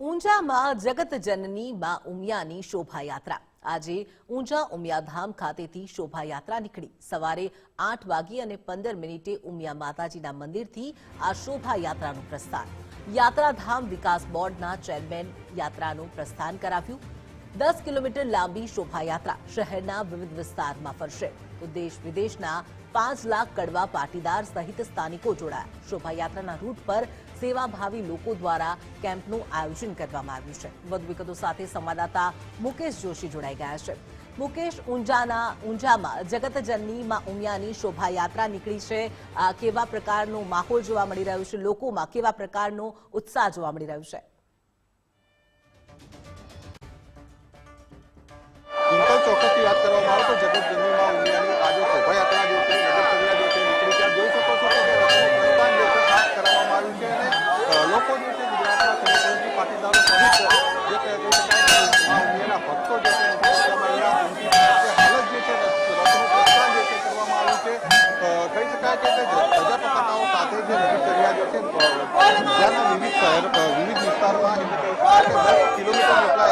ઊંઝામાં જગતજનની મા ઉમિયાની શોભાયાત્રા. આજે ઊંઝા ઉમિયાધામ ખાતેથી શોભાયાત્રા નીકળી. સવારે આઠ વાગી અને પંદર મિનિટે ઉમિયા માતાજીના મંદિરથી આ શોભાયાત્રાનું પ્રસ્થાન. યાત્રાધામ વિકાસ બોર્ડના ચેરમેન યાત્રાનું પ્રસ્થાન કરાવ્યું. દસ કિલોમીટર લાંબી શોભાયાત્રા શહેરના વિવિધ વિસ્તારમાં ફરશે. તો દેશ વિદેશના પાંચ લાખ કડવા પાટીદાર સહિત સ્થાનિકો જોડાયા. શોભાયાત્રાના રૂટ પર સેવાભાવી લોકો દ્વારા કેમ્પનું આયોજન કરવામાં આવ્યું છે. વધુ વિગતો સાથે સંવાદદાતા મુકેશ જોશી જોડાઈ ગયા છે. મુકેશ, ઊંઝાના, ઊંઝામાં, જગતજનની માં ઉમિયાની શોભાયાત્રા નીકળી છે. કેવા પ્રકારનો માહોલ જોવા મળી રહ્યો છે? લોકોમાં કેવા પ્રકારનો ઉત્સાહ જોવા મળી રહ્યો છે? ચોક્કસથી વાત કરવામાં આવે તો જગત જનનીમાં ઉમિયાની આજે શોભાયાત્રા જે લોકો જે છે ગુજરાતના જે છે કે પતાકાઓ સાથે જે નગરચર્યા જે છે અ, વિવિધ વિવિધ વિસ્તારમાં એટલે કે દસ કિલોમીટર જેટલા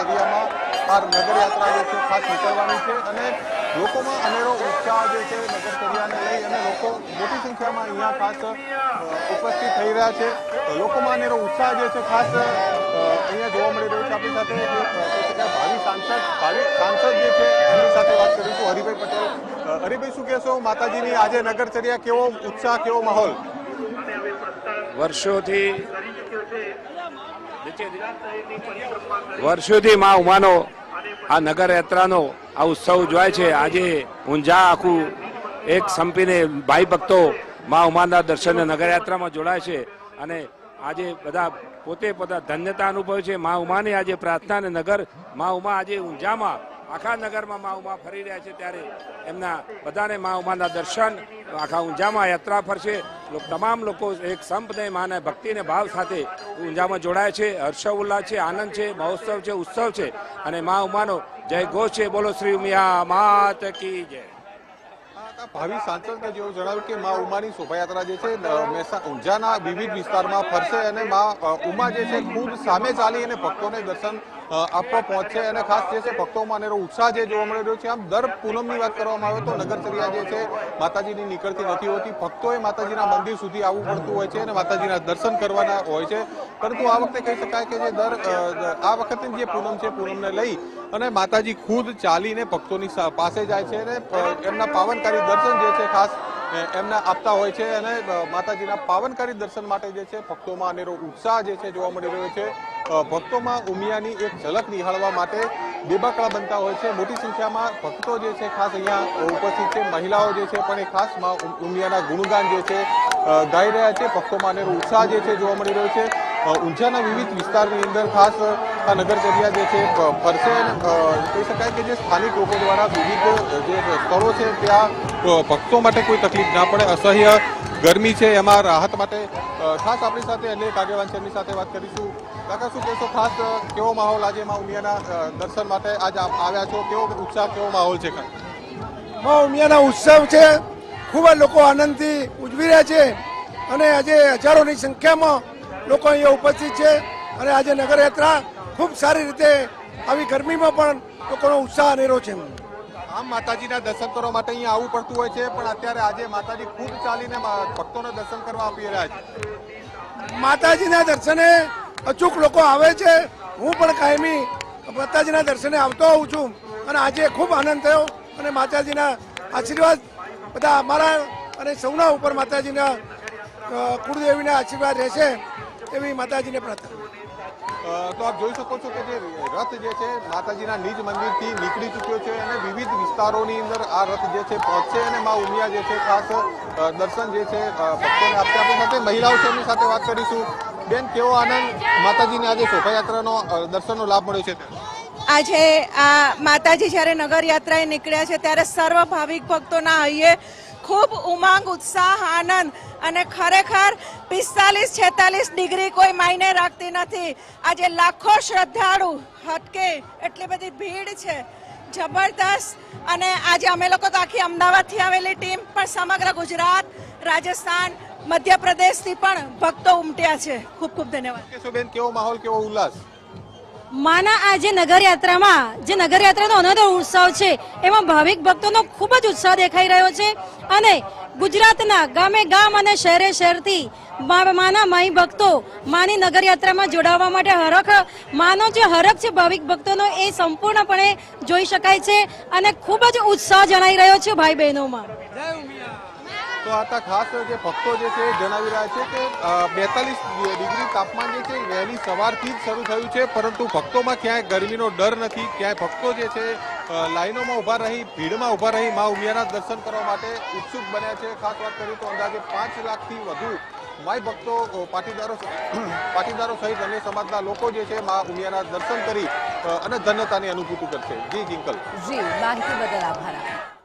છે ખાસ નીકળવાની છે. અને લોકોમાં અનેરો ઉત્સાહ જે છે નગરચર્યાને લઈ અને લોકો મોટી સંખ્યામાં અહીંયા ખાસ ઉપસ્થિત થઈ રહ્યા છે. લોકોમાં અનેરો ઉત્સાહ જે છે ખાસ અહીંયા જોવા મળી રહ્યો છે. આપણી સાથે ભાવિ સાંસદ ભાવિ સાંસદ જે છે, એમની સાથે વાત કરીશું. હરિભાઈ પટેલ. હરિભાઈ, શું કહેશો? માતાજીની આજે નગરચર્યા કેવો ઉત્સાહ, કેવો માહોલ? વર્ષોથી વર્ષોથી મા ઉમાનો આ નગર યાત્રાનો આ ઉત્સવ ઉજવાય છે. આજે ઊંઝા આખું એક સંપીને ભાઈ ભક્તો મા ઉમાના દર્શન નગરયાત્રામાં જોડાય છે અને આજે બધા પોતે બધા ધન્યતા અનુભવે છે. મા ઉમાની આજે પ્રાર્થના અને નગર, મા ઉમા આજે ઊંઝામાં આખા નગરમાં મા ઉમા ફરી રહ્યા છે ત્યારે એમના બધાને મા ઉમાના દર્શન, આખા ઊંઝામાં યાત્રા ફરશે તમામ લોકો એક સંપને, માને, ભક્તિને ભાવ સાથે ઊંઝામાં જોડાય છે. હર્ષ, ઉલ્લાસ છે, આનંદ છે, મહોત્સવ છે, ઉત્સવ છે. અને મા ઉમાનો જય ઘોષ છે. બોલો શ્રી ઉમિયા, માત કી જય. ભાવિ સાંસદને જેવું જણાવ્યું કે મા ઉમાની શોભાયાત્રા જે છે ઊંઝાના વિવિધ વિસ્તારમાં ફરશે અને મા ઉમા જે છે, ખૂબ સામે ચાલી અને ભક્તોને દર્શન આપવા પહોંચશે અને ખાસ જે છે ભક્તોમાં અનેરો ઉત્સાહ જે જોવા મળી રહ્યો છે. આમ દર પૂનમની વાત કરવામાં આવે તો નગરચર્યા જે છે માતાજીની નીકળતી નથી હોતી. ભક્તોએ માતાજીના મંદિર સુધી આવવું પડતું હોય છે અને માતાજીના દર્શન કરવાના હોય છે. પરંતુ આ વખતે કહી શકાય કે જે દર આ વખતની જે પૂનમ છે, પૂનમને લઈ અને માતાજી ખુદ ચાલીને ભક્તોની પાસે જાય છે અને એમના પાવનકારી દર્શન જે છે ખાસ એમના આપતા હોય છે અને માતાજીના પાવનકારી દર્શન માટે જે છે, ભક્તોમાં અનેરો ઉત્સાહ જે છે જોવા મળી રહ્યો છે. ભક્તોમાં ઉમિયાની એક ઝલક નિહાળવા માટે બેબાકળા બનતા હોય છે. મોટી સંખ્યામાં ભક્તો જે છે, ખાસ અહીંયા ઉપસ્થિત છે. મહિલાઓ જે છે, પણ એ ખાસમાં ઉમિયાના ગુણગાન જે છે ગાઈ રહ્યા છે. ભક્તોમાં અનેરો ઉત્સાહ જે છે જોવા મળી રહ્યો છે. ઊંઝાના વિવિધ વિસ્તારની અંદર ખાસ આ નગરચર્યા જે છે ફરશે કહી શકાય કે જે સ્થાનિક લોકો દ્વારા વિવિધ જે સ્થળો છે, ત્યાં ભક્તો માટે કોઈ તકલીફ ના પડે. અસહ્ય ગરમી છે, એમાં રાહત માટે ખાસ આપણી સાથે અનેક આગેવાન છે એમની સાથે વાત કરીશું. કાકા, શું કહેશો ખાસ કેવો માહોલ આજે મા ઉમિયાના દર્શન માટે આજ આવ્યા છો? કેવો ઉત્સાહ, કેવો માહોલ છે માં ઉમિયાના ઉત્સવ છે. ખૂબ જ લોકો આનંદથી ઉજવી રહ્યા છે. અને આજે હજારોની સંખ્યામાં લોકો અહીંયા ઉપસ્થિત છે. અને આજે નગરયાત્રા ખૂબ સારી રીતે આવી ગરમીમાં પણ લોકોનો ઉત્સાહ અનેરો છે. આમ માતાજીના દર્શન કરવા માટે અહીંયા આવવું પડતું હોય છે પણ અત્યારે આજે માતાજી ખુદ ચાલીને ભક્તોને દર્શન કરવા આપી રહ્યા છે. માતાજીના દર્શને અચૂક લોકો આવે છે. હું પણ કાયમી માતાજીના દર્શને આવતો હોઉં છું અને આજે ખૂબ આનંદ થયો અને માતાજીના આશીર્વાદ બધા અમારા અને સૌના ઉપર માતાજીના કુળદેવીના આશીર્વાદ રહેશે એવી માતાજીને પ્રાર્થના. તો આપ જોઈ શકો છો કે જે રથ જે છે, માતાજીના નિજ મંદિરથી નીકળી ચૂક્યો છે અને વિવિધ વિસ્તારોની અંદર આ રથ જે છે, પહોંચશે અને મા ઉમિયા જે છે, ખાસ દર્શન જે છે ભક્તોને આપશે. આપણી સાથે મહિલાઓ છે, એમની સાથે વાત કરીશું. બેન, કેવો આનંદ માતાજીની આજે શોભાયાત્રાનો દર્શનનો લાભ મળ્યો છે આજે આ માતાજી જ્યારે નગર યાત્રાએ નીકળ્યા છે, ત્યારે સર્વ ભાવિક ભક્તોના હૈયે ખૂબ ઉમંગ, ઉત્સાહ, આનંદ અને ખરેખર પિસ્તાલીસ, છેતાલીસ ડિગ્રી કોઈ માયને રાખતી નથી. આજે લાખો શ્રદ્ધાળુ હટકે એટલી બધી ભીડ છે. જબરદસ્ત અને આજે અમે લોકો તો આખી અમદાવાદથી આવેલી ટીમ, પણ સમગ્ર ગુજરાત, રાજસ્થાન, મધ્યપ્રદેશથી પણ ભક્તો ઉમટ્યા છે. ખૂબ ખૂબ ધન્યવાદ. કેશુબેન, કેવો માહોલ, કેવો ઉલ્લાસ? માના આ જે નગરયાત્રામાં, જે નગરયાત્રાનો અનોધો ઉત્સવ છે, એમાં ભાવિક ભક્તોનો ખૂબ જ ઉત્સાહ દેખાઈ રહ્યો છે અને ગુજરાતના ગામે ગામ અને શહેરે શહેરથી માના માઈ ભક્તો માની નગરયાત્રામાં જોડાવા માટે હરખ, માનો જે હરખ છે ભાવિક ભક્તોનો એ સંપૂર્ણપણે જોઈ શકાય છે અને ખૂબ જ ઉત્સાહ જણાઈ રહ્યો છે ભાઈ બહેનોમાં તો આતા ખાસ જે ભક્તો જે છે જણાવી રહ્યા છે કે બેતાલીસ ડિગ્રી તાપમાન જે છે વહેલી સવારથી જ શરૂ થયું છે, પરંતુ ભક્તોમાં ક્યાંય ગરમીનો ડર નથી. ક્યાંય ભક્તો જે છે લાઈનોમાં ઊભા રહી, ભીડમાં ઊભા રહી મા ઉમિયાના દર્શન કરવા માટે ઉત્સુક બન્યા છે. ખાસ વાત કરીએ તો અંદાજે પાંચ લાખથી વધુ માય ભક્તો પાટીદારો પાટીદારો સહિત અન્ય સમાજના લોકો જે છે મા ઉમિયાના દર્શન કરી અને ધન્યતાની અનુભૂતિ કરશે. જી, જિંકલ. જી માહિતી બદલ આભાર.